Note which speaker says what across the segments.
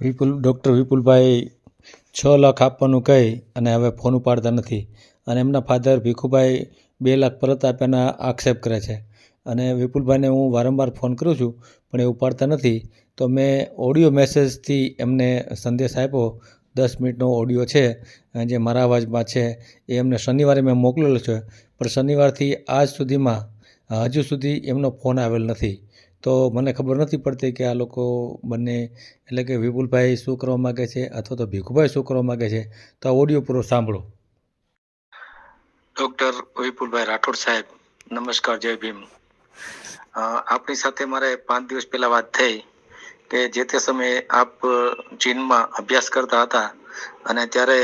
Speaker 1: વિપુલ, doctor વિપુલભાઈ છ લાખ આપવાનું કહી અને હવે ફોન ઉપાડતા નથી. અને એમના ફાધર ભીખુભાઈ બે લાખ પરત આપ્યાના આક્ષેપ કરે છે. અને વિપુલભાઈને હું વારંવાર ફોન કરું છું, પણ એ ઉપાડતા નથી. તો મેં ઓડિયો મેસેજથી એમને સંદેશ આપ્યો, દસ મિનિટનો ઓડિયો છે, જે મારા અવાજમાં છે, એ એમને શનિવારે મેં મોકલેલો છે. પણ શનિવારથી આજ સુધીમાં, હજુ સુધી એમનો ફોન આવેલ નથી. તો મને ખબર નથી પડતી કે આ લોકો બંને, એટલે કે વિપુલભાઈ શું કરવા માગે છે અથવા તો ભીખુભાઈ શું કરવા માગે છે, તો ઓડિયો પૂરો સાંભળો.
Speaker 2: ડોક્ટર વિપુલભાઈ રાઠોડ સાહેબ, નમસ્કાર, જય ભીમ. આપની સાથે મારે પાંચ દિવસ પહેલા વાત થઈ કે જે તે સમયે આપ ચીનમાં અભ્યાસ કરતા હતા અને ત્યારે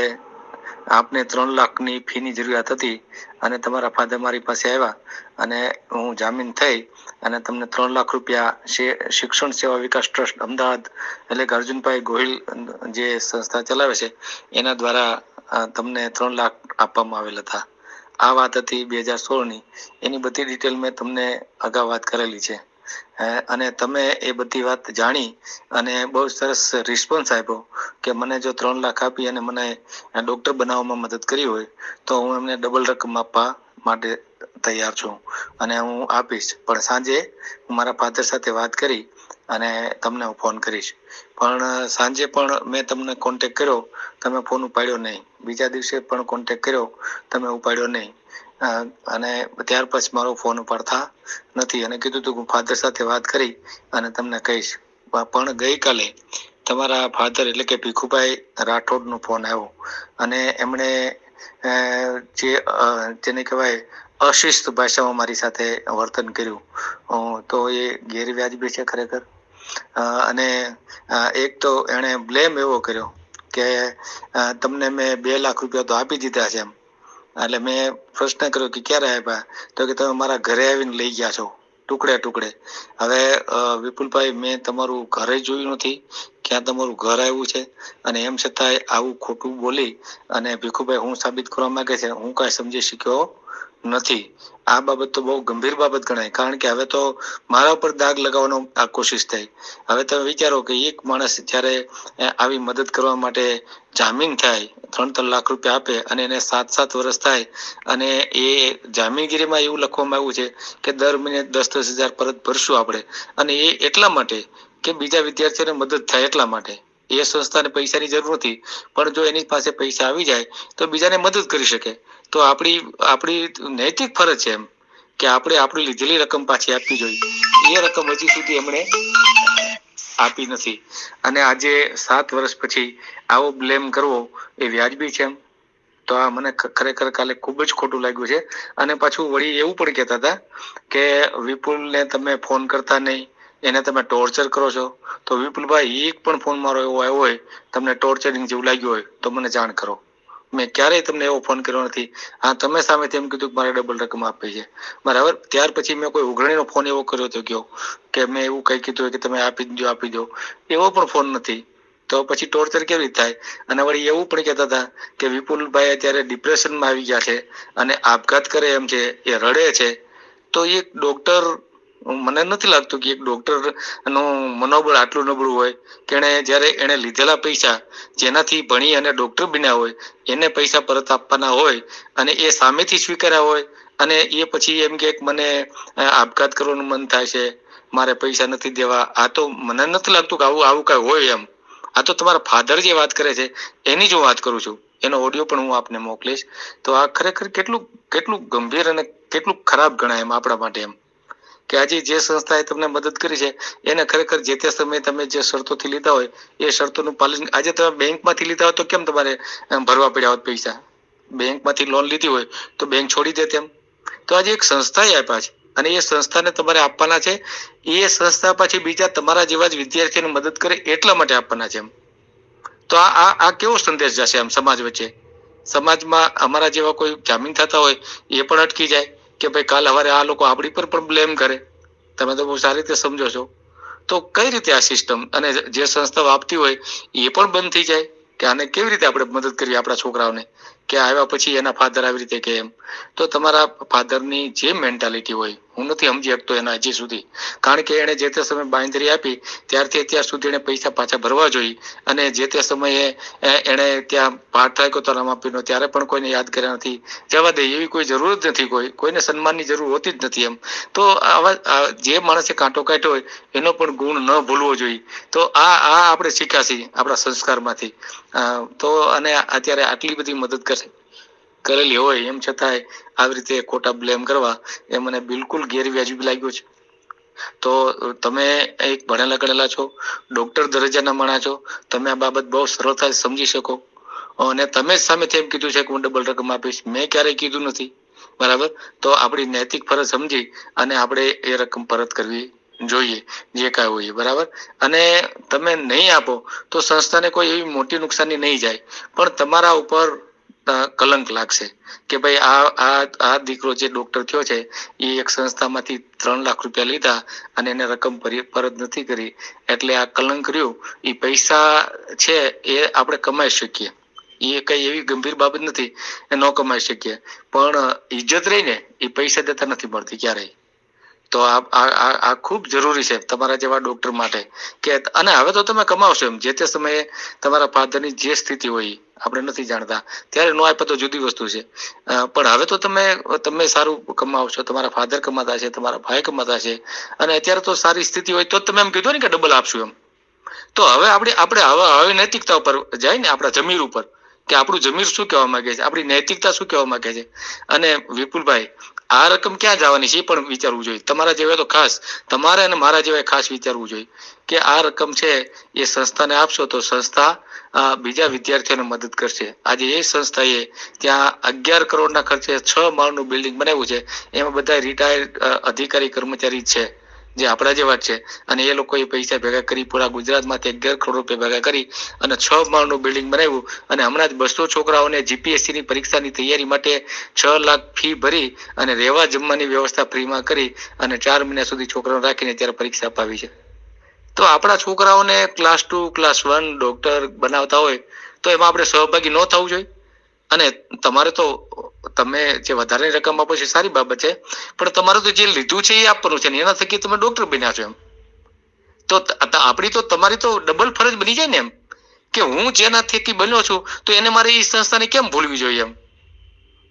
Speaker 2: આપને ત્રણ લાખની ફીની જરૂરિયાત હતી અને તમારા ફાધર મારી પાસે આવ્યા અને હું જામીન થઈ અને તમને ત્રણ લાખ રૂપિયા શિક્ષણ સેવા વિકાસ ટ્રસ્ટ, અમદાવાદ એટલે કે અર્જુનભાઈ ગોહિલ જે સંસ્થા ચલાવે છે, એના દ્વારા તમને ત્રણ લાખ આપવામાં આવેલ હતા. આ વાત હતી બે હજાર સોળની. એની બધી ડિટેલ મેં તમને અગાઉ વાત કરેલી છે. અને તમે એ બધી વાત જાણી અને બહુ સરસ રિસ્પોન્સ આપ્યો કે મને જો ત્રણ લાખ આપી અને મને ડોક્ટર બનાવવામાં મદદ કરી હોય, તો હું એમને ડબલ રકમ આપવા માટે તૈયાર છું અને હું આપીશ. પણ સાંજે હું મારા ફાધર સાથે વાત કરી અને તમને હું ફોન કરીશ. પણ સાંજે પણ મેં તમને કોન્ટેક કર્યો, તમે ફોન ઉપાડ્યો નહીં. બીજા દિવસે પણ કોન્ટેક કર્યો, તમે ઉપાડ્યો નહીં. અને ત્યાર પછી મારો ફોન ઉપાડતા નથી. અને કીધું તું હું ફાધર સાથે વાત કરી અને તમને કહીશ. પણ ગઈકાલે તમારા ફાધર એટલે કે ભીખુભાઈ રાઠોડનો ફોન આવ્યો. અને એમણે જે જેને કહેવાય અશિસ્ત ભાષામાં મારી સાથે વર્તન કર્યું. તો એ ગેરવ્યાજબી છે ખરેખર. અને એક તો એણે બ્લેમ એવો કર્યો કે તમને મેં બે લાખ રૂપિયા તો આપી દીધા છે એમ. એટલે મેં પ્રશ્ન કર્યો કે ક્યારે આપ્યા તો કે તમે મારા ઘરે આવીને લઈ ગયા છો, ટુકડે ટુકડે. હવે વિપુલભાઈ, મેં તમારું ઘરે જોયું નથી, ક્યાં તમારું ઘર આવ્યું છે? અને એમ છતાંય આવું ખોટું બોલી અને ભીખુભાઈ હું સાબિત કરવા માંગે છે, હું કાંઈ સમજી શક્યો નથી. આ બાબત તો બહુ ગંભીર બાબત ગણાય. કારણ કે હવે તો મારા ઉપર દાગ લગાવવાનો આ કોશિશ થઈ. હવે તમે વિચારો કે એક માણસ જ્યારે આવી મદદ કરવા માટે જામીન થાય, ત્રણ ત્રણ લાખ રૂપિયા આપે અને એને સાત સાત વર્ષ થાય અને એ જામીનગીરીમાં એવું લખવામાં આવ્યું છે કે દર મહિને દસ દસ હજાર પરત ભરશું આપણે. અને એ એટલા માટે કે બીજા વિદ્યાર્થીઓને મદદ થાય એટલા માટે. એ સંસ્થાને પૈસાની જરૂર નથી પણ જો એની પાસે પૈસા આવી જાય, તો બીજાને મદદ કરી શકે. તો આપણી આપણી નૈતિક ફરજ છે એમ, કે આપણે આપણી લીધેલી રકમ પાછી આપવી જોઈએ. એ રકમ હજી સુધી એમણે આપી નથી. અને આજે સાત વર્ષ પછી આવો બ્લેમ કરવો એ વ્યાજબી છે એમ. તો આ મને ખરેખર કાલે ખૂબ જ ખોટું લાગ્યું છે. અને પાછું વળી એવું પણ કહેતા હતા કે વિપુલને તમે ફોન કરતા નહીં. એને તમે ટોર્ચર કરો છો, તો વિપુલભાઈ, એક પણ ફોન મારો એવો આવ્યો હોય, તમને ટોર્ચરિંગ જેવું લાગ્યું હોય, તો મને જાણ કરો. મેં ક્યારેય તમને એવો ફોન કર્યો નથી. હા, તમે સામેથી એમ કીધું કે મારે ડબલ રકમ આપી છે. બરાબર? ત્યાર પછી મેં કોઈ ઉઘરણીનો ફોન એવો કર્યો તો કયો કે મેં એવું કઈ કીધું કે તમે આપી દો આપી દો. એવો પણ ફોન નથી. તો પછી ટોર્ચર કેવી રીતે થાય? અને વળી એવું પણ કહેતા હતા કે વિપુલભાઈ અત્યારે ડિપ્રેશનમાં આવી ગયા છે અને આપઘાત કરે એમ છે, એ રડે છે. તો એક ડોક્ટર મને નથી લાગતું કે એક ડોક્ટરનું મનોબળ આટલું નબળું હોય. કે એણે જ્યારે એણે લીધેલા પૈસા, જેનાથી ભણી અને ડોક્ટર બન્યા હોય, એને પૈસા પરત આપવાના હોય અને એ સામેથી સ્વીકાર્યા હોય અને એ પછી એમ કે મને આપઘાત કરવાનું મન થાય છે, મારે પૈસા નથી દેવા. આ તો મને નથી લાગતું કે આવું આવું કઈ હોય એમ. આ તો તમારા ફાધર જે વાત કરે છે, એની જ હું વાત કરું છું. એનો ઓડિયો પણ હું આપને મોકલીશ. તો આ ખરેખર કેટલું કેટલું ગંભીર અને કેટલું ખરાબ ગણાય એમ આપણા માટે એમ. કે આજે જે સંસ્થાએ તમને મદદ કરી છે, એને ખરેખર જે તે સમયે તમે જે શરતોથી લીધા હોય, એ શરતોનું પાલન આજે તમે બેંકમાંથી લીધા હોય તો કેમ તમારે ભરવા પડ્યા હોત પૈસા? બેંકમાંથી લોન લીધી હોય તો બેંક છોડી દે તેમ. તો આજે એક સંસ્થાએ આપ્યા છે અને એ સંસ્થાને તમારે આપવાના છે. એ સંસ્થા પછી બીજા તમારા જેવા જ વિદ્યાર્થીઓને મદદ કરે એટલા માટે આપવાના છે એમ. તો આ આ આ કેવો સંદેશ જશે આમ સમાજ વચ્ચે? સમાજમાં અમારા જેવા કોઈ જામીન થતા હોય, એ પણ અટકી જાય. કે ભાઈ કાલ હવારે આ લોકો આપણી પર પણ બ્લેમ કરે. તમે તો બહુ સારી રીતે સમજો છો. તો કઈ રીતે આ સિસ્ટમ અને જે સંસ્થાઓ આપતી હોય એ પણ બંધ થઈ જાય? કે આને કેવી રીતે આપણે મદદ કરીએ આપણા છોકરાઓને? કે આવ્યા પછી એના ફાધર આવી રીતે કે એમ. તો તમારા ફાધરની જે મેન્ટાલિટી હોય હું નથી સમજી શકતો એના હજી સુધી. કારણ કે એણે જે તે સમયે બાંયધરી આપી, ત્યારથી અત્યાર સુધી એણે પૈસા પાછા ભરવા જોઈએ અને જે તે સમયે એણે ત્યાં પાઠ થાય તો રામાપીરનો ત્યારે પણ કોઈને યાદ કર્યા નથી. જવા દે, એવી કોઈ જરૂર જ નથી કોઈ. કોઈને સન્માનની જરૂર હોતી જ નથી એમ. તો આવા જે માણસે કાંટો કાઢ્યો હોય, એનો પણ ગુણ ન ભૂલવો જોઈએ. તો આ આ આપણે શીખાશી આપણા સંસ્કારમાંથી. તો અને અત્યારે આટલી બધી મદદ કરે કરેલી હોય, એમ છતાંય આવી રીતે ખોટા બ્લેમ કરવા એ મને બિલકુલ ગેરવ્યાજબી લાગ્યો છે. તો તમે એક ભણેલા ગણેલા છો ડોક્ટર દરજ્જાના માણા છો, તમે આ બાબત બહુ સરળતાથી સમજી શકો. અને તમે જ સામેથી એમ કીધું છે કે હું ડબલ રકમ આપીશ. મેં ક્યારેય કીધું નથી. બરાબર? તો આપણી નૈતિક ફરજ સમજી અને આપણે એ રકમ પરત કરવી જોઈએ, જે કાંઈ હોય. બરાબર? અને તમે નહીં આપો તો સંસ્થાને કોઈ એવી મોટી નુકસાની નહીં જાય. પણ તમારા ઉપર કલંક લાગશે. કે ભાઈ આ આ આ દીકરો જે ડોક્ટર થયો છે, એ એક સંસ્થામાંથી ત્રણ લાખ રૂપિયા લીધા અને એને રકમ પરત નથી કરી. એટલે આ કલંક રહ્યું. એ પૈસા છે એ આપણે કમાઈ શકીએ. એ કઈ એવી ગંભીર બાબત નથી, એ ન કમાઈ શકીએ. પણ ઇજ્જત રહીને એ પૈસા દેતા નથી મળતી ક્યારેય. તો આ ખૂબ જરૂરી છે તમારા જેવા ડોક્ટર માટે. કે, અને હવે તો તમે કમાવશો એમ. જે તે સમયે તમારા ફાધરની જે સ્થિતિ હોય આપણે નથી જાણતા. ત્યારે નો આપ્યો તો જુદી વસ્તુ છે. પણ હવે તો તમે તમે સારું કમાવશો તમારા ફાધર કમાતા છે, તમારા ભાઈ કમાતા છે. અને અત્યારે તો સારી સ્થિતિ હોય તો તમે એમ કીધું ને કે ડબલ આપશું એમ. તો હવે આપણે આપણે હવે હવે નૈતિકતા ઉપર જાય ને આપણા જમીર ઉપર કે આપણું જમીર શું કહેવા માંગે છે? આપણી નૈતિકતા શું કહેવા માંગે છે? અને વિપુલભાઈ, આ રકમ ક્યાં જવાની છે? એ પણ વિચારવું જોઈએ. તમારા જેવા તો ખાસ, તમારે અને મારા જેવા ખાસ વિચારવું જોઈએ કે આ રકમ છે એ સંસ્થાને આપશો તો સંસ્થા બીજા વિદ્યાર્થીઓને મદદ કરશે. આજે એ સંસ્થાએ ત્યાં અગિયાર કરોડના ખર્ચે છ માળનું બિલ્ડિંગ બનાવ્યું છે. એમાં બધા રિટાયર્ડ અધિકારી કર્મચારી છે. જે આપણા જેવા જ છે. અને એ લોકોએ પૈસા ભેગા કરી પૂરા ગુજરાતમાંથી અગિયાર કરોડ રૂપિયા ભેગા કરી અને છ માળનું બિલ્ડિંગ બનાવ્યું. અને હમણાં જ બસો છોકરાઓને જીપીએસસી ની પરીક્ષાની તૈયારી માટે છ લાખ ફી ભરી અને રહેવા જમવાની વ્યવસ્થા ફ્રીમાં કરી અને ચાર મહિના સુધી છોકરાઓ રાખીને ત્યારે પરીક્ષા અપાવી છે. તો આપણા છોકરાઓને class two class one doctor બનાવતા હોય તો એમાં આપણે સહભાગી ન થવું જોઈએ? અને તમારે તો, તમે જે વધારે રકમ આપો છો સારી બાબત છે, પણ તમારે તો જે લીધું છે એ આપવાનું છે એના થકી તમે ડોક્ટર બન્યા છો એમ. ત- આપણી તો, તમારી તો ડબલ ફરજ બની જાય ને એમ, કે હું જેના થકી બન્યો છું, તો એને મારે એ સંસ્થાને કેમ ભૂલવી જોઈએ એમ?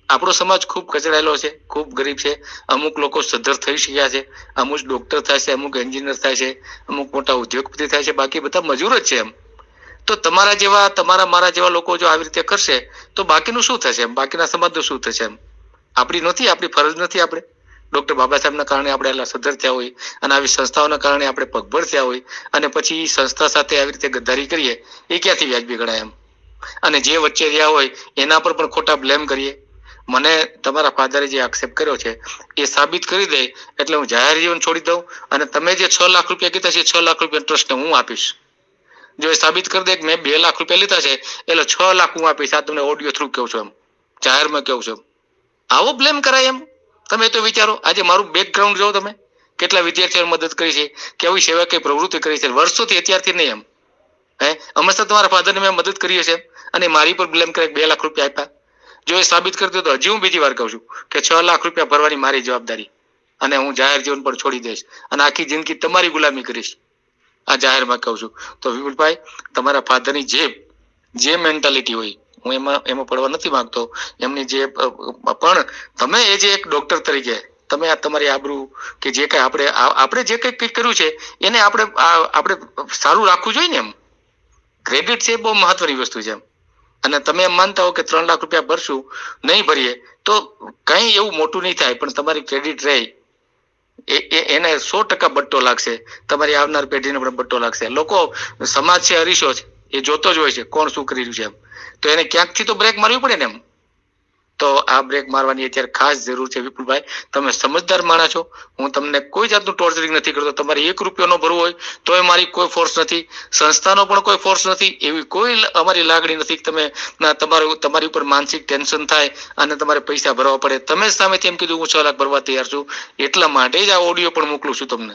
Speaker 2: આપણો સમાજ ખૂબ કચડાયેલો છે, ખૂબ ગરીબ છે, અમુક લોકો સદ્ધર થઈ શક્યા છે, અમુક ડોક્ટર થાય છે, અમુક એન્જિનિયર થાય છે, અમુક મોટા ઉદ્યોગપતિ થાય છે, બાકી બધા મજૂર જ છે એમ. તો તમારા જેવા, તમારા, મારા જેવા લોકો જો આવી રીતે કરશે, તો બાકીનું શું થશે એમ? બાકીના સમાજનું શું થશે એમ? આપણી નથી, આપણી ફરજ નથી આપણે. ડોક્ટર બાબા સાહેબના કારણે આપણે સદ્ધર થયા હોય અને આવી સંસ્થાઓના કારણે આપણે પગભર થયા હોય અને પછી સંસ્થા સાથે આવી રીતે ગદ્દારી કરીએ, એ ક્યાંથી વ્યાજબી ગણાય એમ? અને જે વચ્ચે રહ્યા હોય, એના પર પણ ખોટા બ્લેમ કરીએ. મને તમારા ફાધરે જે આક્ષેપ કર્યો છે, એ સાબિત કરી દે, એટલે હું જાહેર જીવન છોડી દઉં અને તમે જે છ લાખ રૂપિયા કીધા છે છ લાખ રૂપિયા ટ્રસ્ટને હું આપીશ. જો એ સાબિત કરી દે કે મેં બે લાખ રૂપિયા લીધા છે, એટલે છ લાખ હું આપીશ. આ તમને ઓડિયો થ્રુ કહું છું એમ. જાહેરમાં કહું છું આવો બ્લેમ કરાય એમ. તમે તો વિચારો, આજે મારું બેકગ્રાઉન્ડ જોવો તમે. કેટલા વિદ્યાર્થીઓને મદદ કરી છે, કેવી સેવા કઈ પ્રવૃત્તિ કરી છે. વર્ષોથી અત્યારથી નહીં એમ. હે? હંમેશા તમારા ફાધરને મેં મદદ કરી છે અને મારી પર બ્લેમ કરે બે લાખ રૂપિયા આપ્યા. જો એ સાબિત કરતો તો હજી હું બીજી વાર કહું છું કે છ લાખ રૂપિયા ભરવાની મારી જવાબદારી. અને હું જાહેર જીવન પર છોડી દઈશ. અને આખી જિંદગી તમારી ગુલામી કરીશ. આ જાહેરમાં કહું છું. તો વિપુલભાઈ, તમારા ફાધરની જે જે મેન્ટાલિટી હોય, હું એમાં એમાં પડવા નથી માંગતો. એમની જે પણ તમે એ જે એક ડોક્ટર તરીકે, તમે આ તમારી આબરૂ કે જે કઈ આપણે આપણે જે કઈ કર્યું છે, એને આપણે આપણે સારું રાખવું જોઈએ ને એમ? ક્રેડિટ છે એ બહુ મહત્વની વસ્તુ છે એમ. અને તમે એમ માનતા હો કે ત્રણ લાખ રૂપિયા ભરશું, નહીં ભરીએ, તો કંઈ એવું મોટું નહીં થાય, પણ તમારી ક્રેડિટ રહે. એને સો ટકા બટ્ટો લાગશે. તમારી આવનાર પેઢીને પણ બટ્ટો લાગશે. લોકો સમાજ છે હરીશો છે. એ જોતો જ હોય છે, કોણ શું કરી રહ્યું છે એમ. તો એને ક્યાંકથી તો બ્રેક મારવી પડે ને એમ? તો આ બ્રેક મારવાની અત્યારે ખાસ જરૂર છે વિપુલભાઈ. તમે સમજદાર માણસ છો. હું તમને કોઈ જાતનું ટોર્ચરિંગ નથી કરતો. તમારે એક રૂપિયો નો ભરવો હોય તોય મારી કોઈ ફોર્સ નથી. સંસ્થાનો પણ કોઈ ફોર્સ નથી. એવી કોઈ અમારી લાગણી નથી તમે તમારું, તમારી ઉપર માનસિક ટેન્શન થાય અને તમારે પૈસા ભરવા પડે. તમે સામેથી એમ કીધું, હું છ લાખ ભરવા તૈયાર છું. એટલા માટે જ આ ઓડિયો પણ મોકલું છું તમને.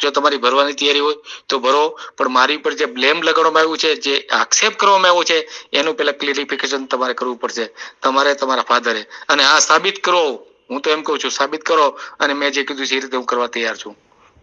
Speaker 2: જો તમારી ભરવાની તૈયારી હોય તો ભરો. પણ મારી ઉપર જે બ્લેમ લગાડવામાં આવ્યું છે, જે આક્ષેપ કરવામાં આવ્યો છે, એનું પેલા ક્લિયરિફિકેશન તમારે કરવું પડશે. તમારે તમારા ફાધરે અને આ સાબિત કરો. હું તો એમ કહું છું, સાબિત કરો. અને મેં જે કીધું છે એ રીતે હું કરવા તૈયાર છું.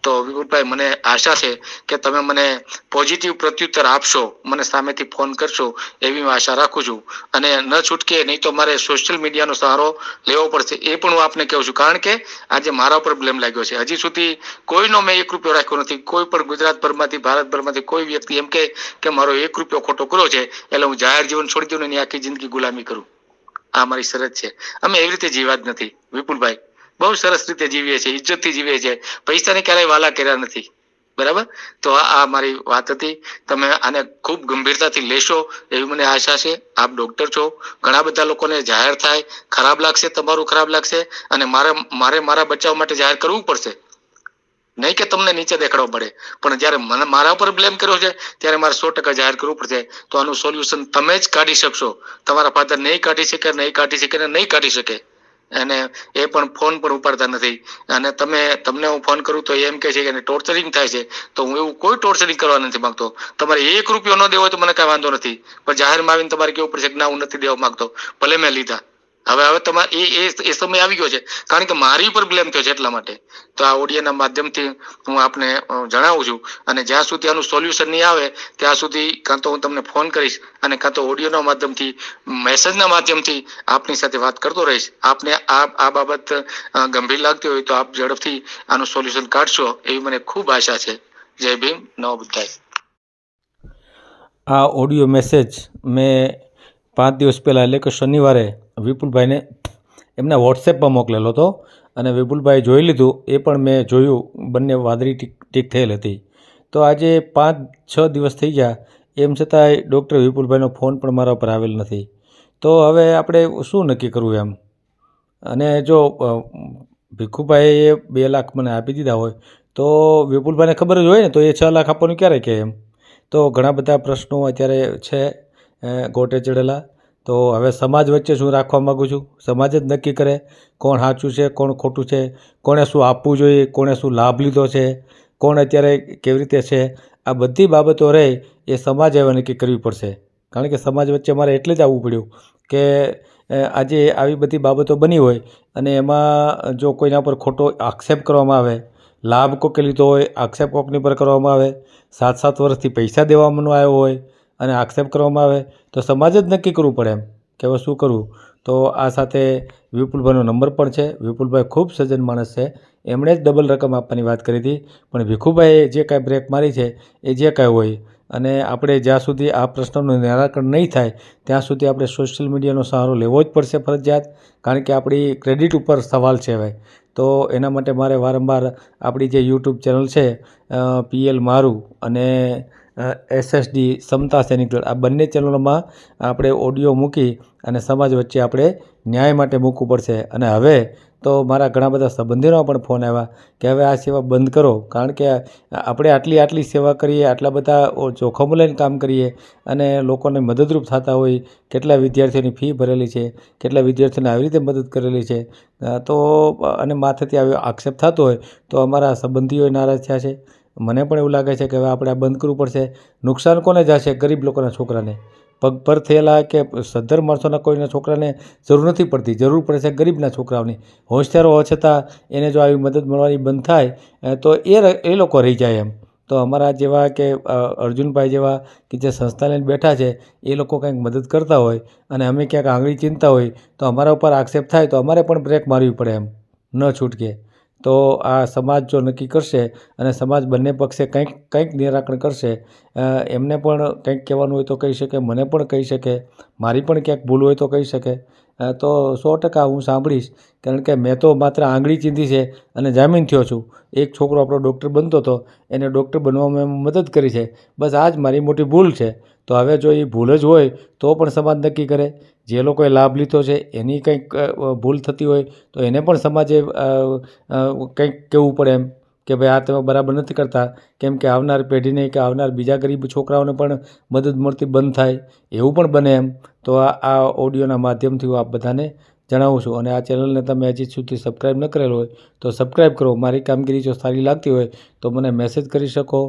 Speaker 2: તો વિપુલભાઈ, મને આશા છે કે તમે મને પોઝિટિવ પ્રત્યુત્તર આપશો, મને સામેથી ફોન કરશો એવી હું આશા રાખું છું. અને ન છૂટકે નહીં તો મારે સોશિયલ મીડિયાનો સહારો લેવો પડશે એ પણ હું આપને કહું છું. કારણ કે આજે મારા ઉપર બ્લેમ લાગ્યો છે. હજી સુધી કોઈનો મેં એક રૂપિયો રાખ્યો નથી. કોઈ પણ ગુજરાતભરમાંથી, ભારતભરમાંથી કોઈ વ્યક્તિ એમ કહે કે મારો એક રૂપિયો ખોટો કર્યો છે, એટલે હું જાહેર જીવન છોડી દઉં ને આખી જિંદગી ગુલામી કરું. આ મારી શરત છે. અમે એવી રીતે જીવા જ નથી. વિપુલભાઈ બહુ સરસ રીતે જીવીએ છીએ, ઇજ્જતથી જીવીએ છીએ. પૈસાને ક્યારેય વાલા કર્યા નથી. બરાબર? તો આ મારી વાત હતી. તમે આને ખૂબ ગંભીરતાથી લેશો એવી મને આશા છે. આપ ડોક્ટર છો. ઘણા બધા લોકોને જાહેર થાય. ખરાબ લાગશે, તમારું ખરાબ લાગશે. અને મારે મારે મારા બચાવ માટે જાહેર કરવું પડશે. નહીં કે તમને નીચે દેખાડવો પડે. પણ જ્યારે મને મારા ઉપર બ્લેમ કર્યો છે, ત્યારે મારે સો ટકા જાહેર કરવું પડશે. તો આનું સોલ્યુશન તમે જ કાઢી શકશો. તમારા ફાધર નહીં કાઢી શકે, નહીં કાઢી શકે નહીં કાઢી શકે. અને એ પણ ફોન પર ઉપાડતા નથી. અને તમે, તમને હું ફોન કરું તો એમ કે છે કે ટોર્ચરિંગ થાય છે. તો હું એવું કોઈ ટોર્ચરિંગ કરવા નથી માંગતો. તમારે એક રૂપિયો ન દેવો હોય તો મને કાંઈ વાંધો નથી. પણ જાહેરમાં આવીને તમારે કેવું પડશે કે ના, હું નથી દેવા માંગતો. ભલે મેં લીધા. હવે હવે તમારે એ એ સમય આવી ગયો છે. કારણ કે મારી ઉપર બ્લેમ થયો છે એટલા માટે. તો આ ઓડિયાના માધ્યમથી હું આપને જણાવું છું. અને જ્યાં સુધી આનું સોલ્યુશન નહીં આવે, ત્યાં સુધી કાં તો હું તમને ફોન કરીશ અને કાં તો ઓડિયોના માધ્યમથી મેસેજના માધ્યમથી આપની સાથે વાત કરતો રહીશ. આપને આ આ બાબત ગંભીર લાગતી હોય તો આપ ઝડપથી આનું સોલ્યુશન કાઢશો એવી મને ખૂબ આશા છે. જય ભીમ, નવ બુદ્ધાય
Speaker 1: આ ઓડિયો મેસેજ મેં પાંચ દિવસ પહેલાં, એટલે કે શનિવારે વિપુલભાઈને એમને વોટ્સએપમાં મોકલેલો હતો અને વિપુલભાઈ જોઈ લીધું. એ પણ મેં જોયું. બંને વાદળી ટીક ટીક થયેલ હતી. તો આજે પાંચ, છ દિવસ થઈ ગયા. એમ છતાંય ડૉક્ટર વિપુલભાઈનો ફોન પણ મારા ઉપર આવેલ નથી. તો હવે આપણે શું નક્કી કરવું એમ? અને જો ભીખુભાઈએ બે લાખ મને આપી દીધા હોય, તો વિપુલભાઈને ખબર જ હોય ને, તો એ છ લાખ આપવાનું ક્યારે કહે એમ? તો ઘણા બધા પ્રશ્નો અત્યારે છે. ગોટે ચડેલા. તો હવે સમાજ વચ્ચે શું રાખવા માગું છું? સમાજ જ નક્કી કરે કોણ સાચું છે, કોણ ખોટું છે, કોણે શું આપવું જોઈએ, કોણે શું લાભ લીધો છે, કોણ અત્યારે કેવી રીતે છે. આ બધી બાબતો રહે એ સમાજ હવે નક્કી કરવી પડશે. કારણ કે સમાજ વચ્ચે મારે એટલે જ આવવું પડ્યું કે આજે આવી બધી બાબતો બની હોય અને એમાં જો કોઈના પર ખોટો આક્ષેપ કરવામાં આવે, લાભ કોકે લીધો હોય, આક્ષેપ કોકની પર કરવામાં આવે, સાત સાત વર્ષથી પૈસા દેવામાં આવ્યો હોય અને આક્ષેપ કરવામાં આવે, તો સમાજ જ નક્કી કરવું પડે એમ, કે હવે શું કરવું? તો આ સાથે વિપુલભાઈનો નંબર પણ છે. વિપુલભાઈ ખૂબ સજ્જન માણસ છે. એમણે જ ડબલ રકમ આપવાની વાત કરી હતી. પણ ભીખુભાઈએ જે કાંઈ બ્રેક મારી છે, એ જે કાંઈ હોય, અને આપણે જ્યાં સુધી આ પ્રશ્નનું નિરાકરણ નહીં થાય, ત્યાં સુધી આપણે સોશિયલ મીડિયાનો સહારો લેવો જ પડશે ફરજિયાત, કારણ કે આપણી ક્રેડિટ ઉપર સવાલ છે હવે. તો એના માટે મારે વારંવાર આપણી જે યુટ્યુબ ચેનલ છે પીએલ મારું અને એસએસડી સમતા સૈનિક દળ આ બંને ચેનલોમાં આપણે ઓડિયો મૂકી અને સમાજ વચ્ચે આપણે ન્યાય માટે મૂકવું પડશે. અને હવે તો મારા ઘણા બધા સંબંધીનો પણ ફોન આવ્યા કે હવે આ સેવા બંધ કરો. કારણ કે આપણે આટલી આટલી સેવા કરીએ, આટલા બધા જોખમો લઈને કામ કરીએ અને લોકોને મદદરૂપ થતા હોય, કેટલા વિદ્યાર્થીઓની ફી ભરેલી છે, કેટલા વિદ્યાર્થીઓને આવી રીતે મદદ કરેલી છે. તો, અને માથેથી આવ્યો આક્ષેપ થતો હોય તો અમારા સંબંધીઓ નારાજ થયા છે. મને પણ એવું લાગે છે કે હવે આપણે આ બંધ કરવું પડશે. નુકસાન કોને જશે? ગરીબ લોકોના છોકરાને. પગ પર થયેલા કે સદ્ધર માણસોના કોઈના છોકરાને જરૂર નથી પડતી. જરૂર પડે છે ગરીબના છોકરાઓની. હોશિયાર હોવા છતાં એને જો આવી મદદ મળવાની બંધ થાય તો એ એ લોકો રહી જાય એમ. તો અમારા જેવા કે અર્જુનભાઈ જેવા કે જે સંસ્થા લઈને બેઠા છે, એ લોકો કંઈક મદદ કરતા હોય અને અમે ક્યાંક આંગળી ચીંધતા હોય, તો અમારા ઉપર આક્ષેપ થાય તો અમારે પણ બ્રેક મારવી પડે એમ. ન છૂટકે. તો આ સમાજ જો નક્કી કરશે અને સમાજ બંને પક્ષે કંઈક કંઈક નિરાકરણ કરશે એમને પણ કંઈક કહેવાનું હોય તો કહી શકે, મને પણ કહી શકે, મારી પણ ક્યાંક ભૂલ હોય તો કહી શકે. તો સો ટકા હું સાંભળીશ, કારણ કે મેં તો માત્ર આંગળી ચીંધી છે અને જામીન થયો છું. એક છોકરો આપણો ડૉક્ટર બનતો હતો, એને ડૉક્ટર બનવામાં મદદ કરી છે. બસ આ જ મારી મોટી ભૂલ છે. તો હવે જો એ ભૂલ જ હોય તો પણ સમાજ નક્કી કરે. જે લોકોએ લાભ લીધો છે, એની કંઈક ભૂલ થતી હોય, તો એને પણ સમાજે કંઈક કહેવું પડે એમ કે ભાઈ આ તમે બરાબર નથી કરતા. કેમ કે આવનાર પેઢીને કે આવનાર બીજા ગરીબ છોકરાઓને પણ મદદ મળતી બંધ થાય, એવું પણ બને એમ. તો આ આ ઓડિયોના માધ્યમથી હું આપ બધાને જણાવું છું. અને આ ચેનલને તમે હજી સુધી સબસ્ક્રાઈબ ન કરેલો હોય, તો સબસ્ક્રાઈબ કરો. મારી કામગીરી જો સારી લાગતી હોય, તો મને મેસેજ કરી શકો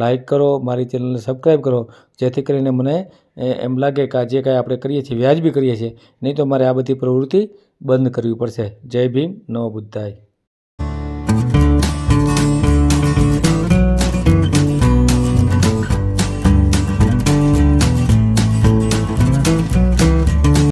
Speaker 1: લાઈક કરો, મારી ચેનલને સબસ્ક્રાઈબ કરો. જેથી કરીને મને એમ લાગે કે આ જે કાંઈ આપણે કરીએ છીએ, વ્યાજબી કરીએ છીએ, નહીં તો મારે આ બધી પ્રવૃત્તિ બંધ કરવી પડશે. જય ભીમ નમો બુદ્ધાય